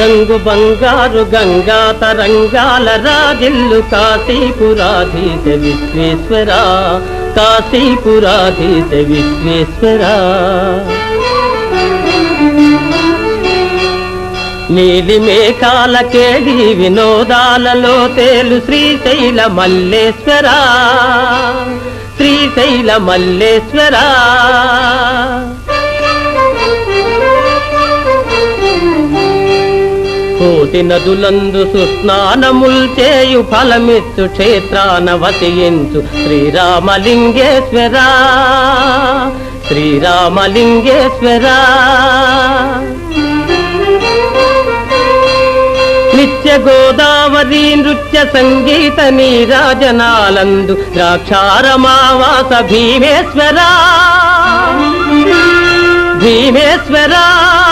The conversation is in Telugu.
రంగు బంగారు గంగా తరంగాల రాజిల్లు కాశీపురాధీశ విశ్వేశ్వర కాశీపురాధీశ విశ్వేశ్వర. నీలి మేఘాల కేడి వినోదాలలో తేలు శ్రీశైల మల్లేశ్వరా శ్రీశైల మల్లేశ్వరా. కోటి నదులందు సుస్నానముల్ చేయు ఫలమిత్తు క్షేత్రాన వతియించు శ్రీరామలింగేశ్వరా. శ్రీరామలింగేశ్వరా. నిత్య గోదావరి నృత్య సంగీత నీరాజనాలందు ద్రాక్షారమావాస భీమేశ్వరా. భీమేశ్వరా.